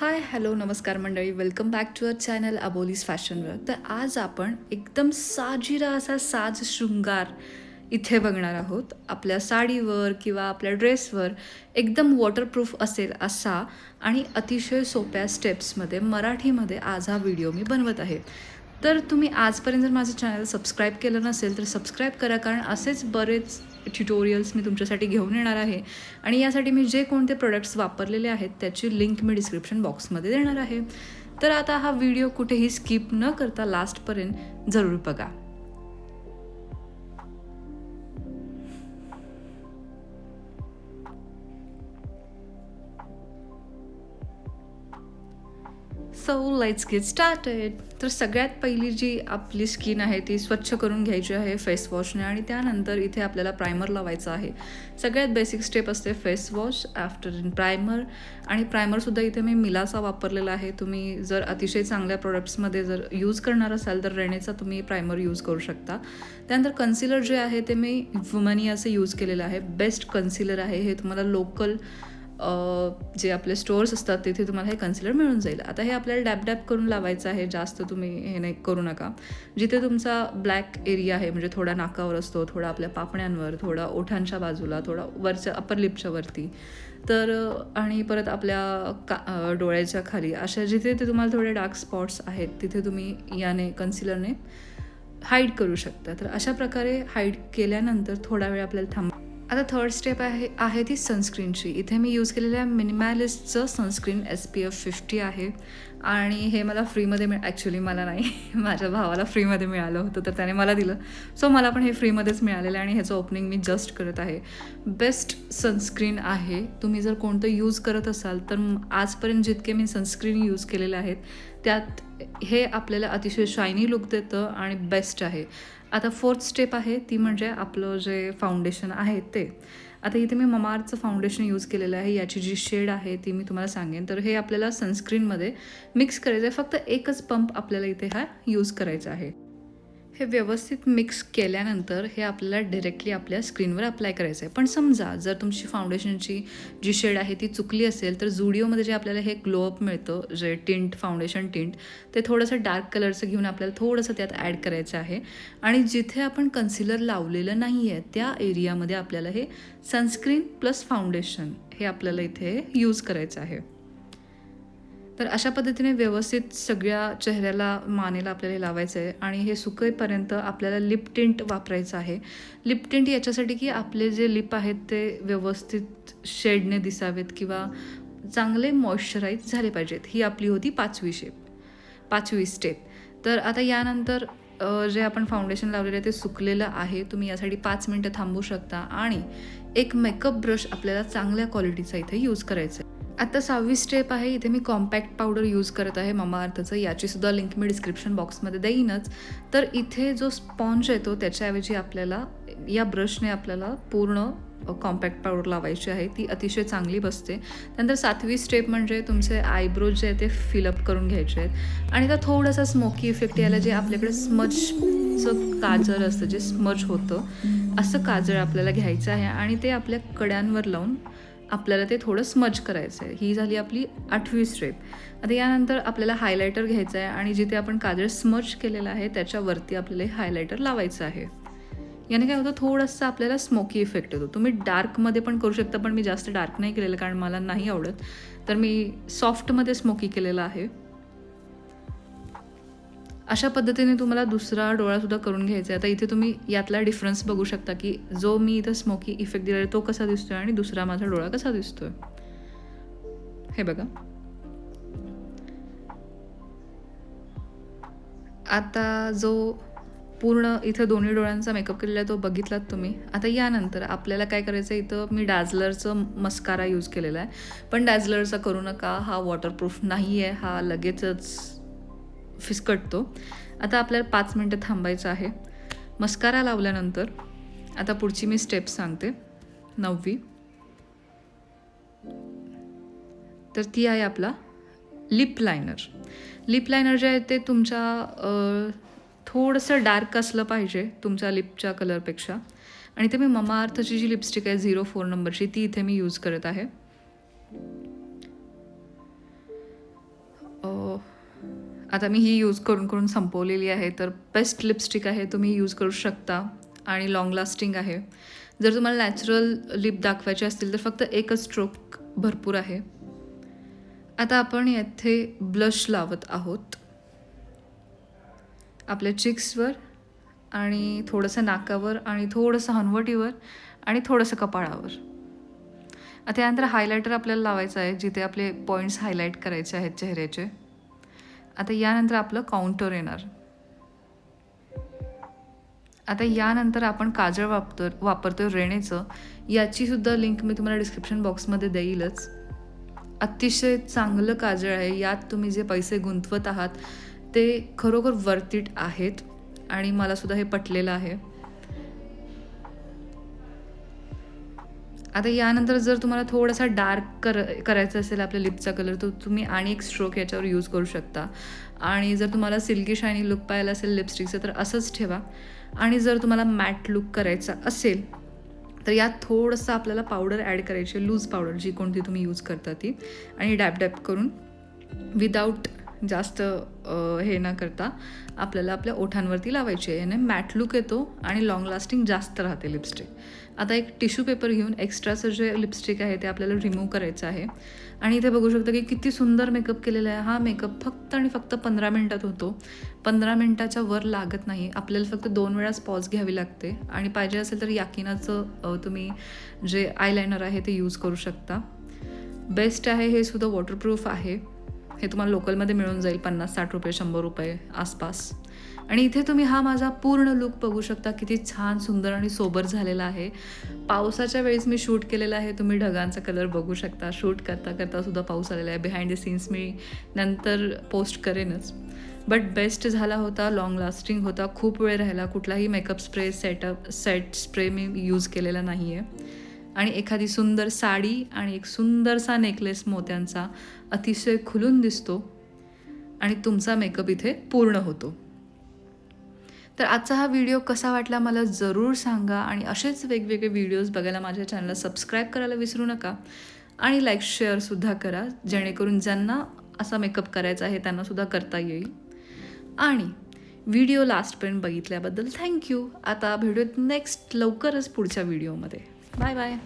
हाय hello नमस्कार मंडळी. Welcome back to our channel Aboli's फॅशनवर तर आज आपण एकदम साजिरा असा साज शृंगार इथे बघणार आहोत. आपल्या साडीवर किंवा आपल्या ड्रेसवर एकदम वॉटरप्रूफ असेल असा आणि अतिशय सोप्या स्टेप्समध्ये मराठीमध्ये आज हा व्हिडिओ मी बनवत आहे. तर तुम्ही आजपर्यंत जर माझं चॅनल सबस्क्राईब केलं नसेल तर सबस्क्राईब करा कारण असेच बरेच ट्युटोरियल्स मी तुमच्यासाठी घेऊन येणार आहे. आणि यासाठी मी जे कोणते प्रोडक्ट्स वापरलेले आहेत त्याची लिंक मी डिस्क्रिप्शन बॉक्समध्ये देणार आहे. तर आता हा व्हिडिओ कुठेही स्किप न करता लास्टपर्यंत जरूर बघा. सो लेट्स गेट स्टार्टेड तर सगळ्यात पहिली जी आपली स्किन आहे ती स्वच्छ करून घ्यायची आहे फेस वॉशने आणि त्यानंतर इथे आपल्याला प्रायमर लावायचा आहे. सगळ्यात बेसिक स्टेप असते face wash after in primer आणि प्रायमरसुद्धा इथे मी मिलाचा वापरलेला आहे. तुम्ही जर अतिशय चांगल्या प्रोडक्ट्समध्ये जर यूज करणार असाल तर रेनेचा तुम्ही प्रायमर यूज करू शकता. त्यानंतर कन्सिलर जे आहे ते मी वुमनी असं यूज केलेलं आहे. बेस्ट कन्सिलर आहे. हे तुम्हाला लोकल जे आपले स्टोअर्स असतात तिथे तुम्हाला हे कन्सिलर मिळून जाईल. आता हे आपल्याला डॅप डॅप करून लावायचं आहे जास्त तुम्ही हे नाही करू नका. जिथे तुमचा ब्लॅक एरिया आहे म्हणजे थोडा नाकावर असतो थोडा आपल्या पापण्यांवर थोडा ओठांच्या बाजूला थोडा वरच्या अप्पर लिपच्या वरती तर आणि परत आपल्या का डोळ्याच्या खाली अशा जिथे ते तुम्हाला थोडे डार्क स्पॉट्स आहेत तिथे तुम्ही याने कन्सिलरने हाईड करू शकता. तर अशा प्रकारे हाईड केल्यानंतर थोडा वेळ आपल्याला थांब आता थर्ड स्टेप आहे आहे ती सनस्क्रीनची इथे मी यूज केलेल्या मिनिमॅलिस्टचं sunscreen S P F fifty आहे. आणि हे मला फ्रीमध्ये मिळ ॲक्च्युली मला नाही माझ्या भावाला फ्रीमध्ये मिळालं होतं तर त्याने मला दिलं. सो मला पण हे फ्रीमध्येच मिळालेलं आहे आणि ह्याचं ओपनिंग मी जस्ट करत आहे. बेस्ट सनस्क्रीन आहे. तुम्ही जर कोणतं यूज करत असाल तर आजपर्यंत जितके मी सनस्क्रीन यूज केलेले आहेत त्यात हे आपल्याला अतिशय शायनी लुक देतं आणि बेस्ट आहे. आता फोर्थ स्टेप आहे ती म्हणजे आपलं जे फाउंडेशन आहे ते. आता इथे मी ममार्थचं फाउंडेशन यूज केलेलं आहे. याची जी शेड आहे ती मी तुम्हाला सांगेन. तर हे आपल्याला सनस्क्रीनमध्ये मिक्स करायचं आहे फक्त एकच पंप आपल्याला इथे हा यूज करायचा आहे. हे व्यवस्थित मिक्स केल्यानंतर हे आपल्याला डिरेक्टली आपल्या स्क्रीनवर अप्लाय करायचं आहे. पण समजा जर तुमची फाउंडेशनची जी शेड आहे ती चुकली असेल तर जुडिओमध्ये जे आपल्याला हे ग्लोअप मिळतं जे टिंट फाउंडेशन टिंट ते थोडंसं डार्क कलरचं घेऊन आपल्याला थोडंसं त्यात ॲड करायचं आहे. आणि जिथे आपण कन्सिलर लावलेलं नाही आहे त्या एरियामध्ये आपल्याला हे सनस्क्रीन प्लस फाउंडेशन हे आपल्याला इथे यूज करायचं आहे. तर अशा पद्धतीने व्यवस्थित सगळ्या चेहऱ्याला मानेला आपल्याला लावायचं आहे आणि हे सुकेपर्यंत आपल्याला लिप टिंट वापरायचं आहे. लिप टिंट याच्यासाठी की आपले जे लिप आहेत ते व्यवस्थित शेडने दिसावेत किंवा चांगले मॉइश्चराईज झाले पाहिजेत. ही आपली होती पाचवी शेप पाचवी स्टेप तर आता यानंतर जे आपण फाउंडेशन लावलेलं आहे ते सुकलेलं आहे. तुम्ही यासाठी पाच मिनटं थांबू शकता आणि एक मेकअप ब्रश आपल्याला चांगल्या क्वालिटीचा इथे यूज करायचा आहे आता सहावी स्टेप आहे. इथे मी कॉम्पॅक्ट पावडर यूज करत आहे. ममाअर्थचं याचीसुद्धा लिंक मी डिस्क्रिप्शन बॉक्समध्ये देईनच. तर इथे जो स्पॉन्ज येतो त्याच्याऐवजी आपल्याला या ब्रशने आपल्याला पूर्ण कॉम्पॅक्ट पावडर लावायची आहे. ती अतिशय चांगली बसते. त्यानंतर सातवी स्टेप म्हणजे तुमचे आयब्रोज जे आहे ते फिलअप करून घ्यायचे आहेत. आणि त्या थोडासा स्मोकी इफेक्ट यायला जे आपल्याकडे स्मजचं काजळ असतं जे स्मज होतं असं काजळ आपल्याला घ्यायचं आहे. आणि ते आपल्या कड्यांवर लावून आपल्याला ते थोडं स्मज करायचं आहे. ही झाली आपली आठवी स्टेप आता यानंतर आपल्याला हायलायटर घ्यायचं आहे आणि जिथे आपण काजळ स्मज केलेलं आहे त्याच्यावरती आपल्याला हे हायलायटर लावायचं आहे. याने काय होतं थोडंसं आपल्याला स्मोकी इफेक्ट येतो. तुम्ही डार्कमध्ये पण करू शकता पण मी जास्त डार्क नाही केलेलं कारण मला नाही आवडत. तर मी सॉफ्टमध्ये स्मोकी केलेलं आहे. अशा पद्धतीने तुम्हाला दुसरा डोळासुद्धा करून घ्यायचा आहे. आता इथे तुम्ही यातला डिफरन्स बघू शकता की जो मी इथं स्मोकी इफेक्ट दिला आहे तो कसा दिसतो आहे आणि दुसरा माझा डोळा कसा दिसतो आहे हे बघा. आता जो पूर्ण इथं दोन्ही डोळ्यांचा मेकअप केलेला आहे तो बघितलात तुम्ही. आता यानंतर आपल्याला काय करायचं आहे इथं मी डॅझलरचं मस्कारा यूज केलेला आहे. पण डॅझलरचा करू नका हा वॉटरप्रूफ नाही आहे हा लगेचच फिसकटतो. आता आपल्याला पाच मिनटं थांबायचं आहे. मस्कारा लावल्यानंतर आता पुढची मी स्टेप सांगते. नववी. तर ती आहे आपला लिप लायनर लिप लायनर जे आहे ते तुमच्या थोडंसं डार्क असलं पाहिजे तुमच्या लिपच्या कलरपेक्षा आणि ते मी ममा अर्थची जी लिपस्टिक आहे झिरो फोर नंबरची ती इथे मी यूज करत आहे. आता मी ही यूज करून करून संपवलेली आहे तर बेस्ट लिपस्टिक आहे तुम्ही यूज करू शकता. आणि लाँग लास्टिंग आहे. जर तुम्हाला नॅचरल लिप दाखवायचे असतील तर फक्त एकच स्ट्रोक भरपूर आहे. आता आपण येथे ब्लश लावत आहोत. आपल्या चिक्सवर आणि थोडंसं नाकावर आणि थोडंसं हनवटीवर आणि थोडंसं कपाळावर. आता यानंतर हायलायटर आपल्याला लावायचं आहे जिथे आपले पॉईंट्स हायलाईट करायचे आहेत चेहऱ्याचे. आता यानंतर आपलं काउंटर येणार. आता यानंतर आपण काजळ वापरतो वापरतोय रेणेचं. याचीसुद्धा लिंक मी तुम्हाला डिस्क्रिप्शन बॉक्समध्ये देईलच. अतिशय चांगलं काजळ आहे. यात तुम्ही जे पैसे गुंतवत आहात ते खरोखर वर्थ आहेत. आणि मला सुद्धा हे पटलेलं आहे. आता यानंतर जर तुम्हाला थोडासा डार्क कर करायचा असेल आपल्या लिपचा कलर तर तुम्ही आणि एक स्ट्रोक याच्यावर यूज करू शकता. आणि जर तुम्हाला सिल्की शायनी लुक पाहायला असेल लिपस्टिकचं तर असंच ठेवा. आणि जर तुम्हाला मॅट लुक करायचा असेल तर यात थोडंसं आपल्याला पावडर ॲड करायची लूज पावडर जी कोणती तुम्ही यूज करता ती. आणि डॅप डॅप करून विदाऊट जास्त हे न करता आपल्याला आपल्या ओठांवरती लावायची आहे. याने मॅट लुक येतो आणि लाँग लास्टिंग जास्त राहते लिपस्टिक आता एक टिश्यू पेपर घेऊन एक्स्ट्राचं जे लिपस्टिक आहे ते आपल्याला रिमूव्ह करायचं आहे. आणि इथे बघू शकता की किती सुंदर मेकअप केलेला आहे. हा मेकअप फक्त आणि फक्त पंधरा मिनटात होतो. पंधरा मिनटाच्या वर लागत नाही. आपल्याला फक्त दोन वेळाच पॉज घ्यावी लागते. आणि पाहिजे असेल तर याकिनाचं तुम्ही जे आयलायनर आहे ते यूज करू शकता. बेस्ट आहे हे सुद्धा वॉटरप्रूफ आहे. हे तुम्हाला लोकलमध्ये मिळून जाईल पन्नास साठ रुपये शंभर रुपये आसपास. आणि इथे तुम्ही हा माझा पूर्ण लुक बघू शकता किती छान सुंदर आणि सोबर झालेला आहे. पावसाच्या वेळेस मी शूट केलेला आहे तुम्ही ढगांचा कलर बघू शकता. शूट करता करता सुद्धा पाऊस आलेला आहे. बिहाइंड द सीन्स मी नंतर पोस्ट करेनच. बट बेस्ट झाला होता लाँग लास्टिंग होता. खूप वेळ राहिला. कुठलाही makeup spray setup set spray मी यूज केलेला नाही आहे आणि एखादी सुंदर साडी आणि एक सुंदरसा नेकलेस मोत्यांचा अतिशय खुलून दिसतो आणि तुमचा मेकअप इथे पूर्ण होतो. तर आजचा हा व्हिडिओ कसा वाटला मला जरूर सांगा आणि असेच वेगवेगळे व्हिडिओज बघायला माझ्या चॅनलला सबस्क्राईब करायला विसरू नका. आणि लाईक शेअरसुद्धा करा जेणेकरून ज्यांना असा मेकअप करायचा आहे त्यांनासुद्धा करता येईल. आणि व्हिडिओ लास्टपर्यंत बघितल्याबद्दल थँक्यू आता भेटूयात नेक्स्ट लवकरच पुढच्या व्हिडिओमध्ये Bye bye.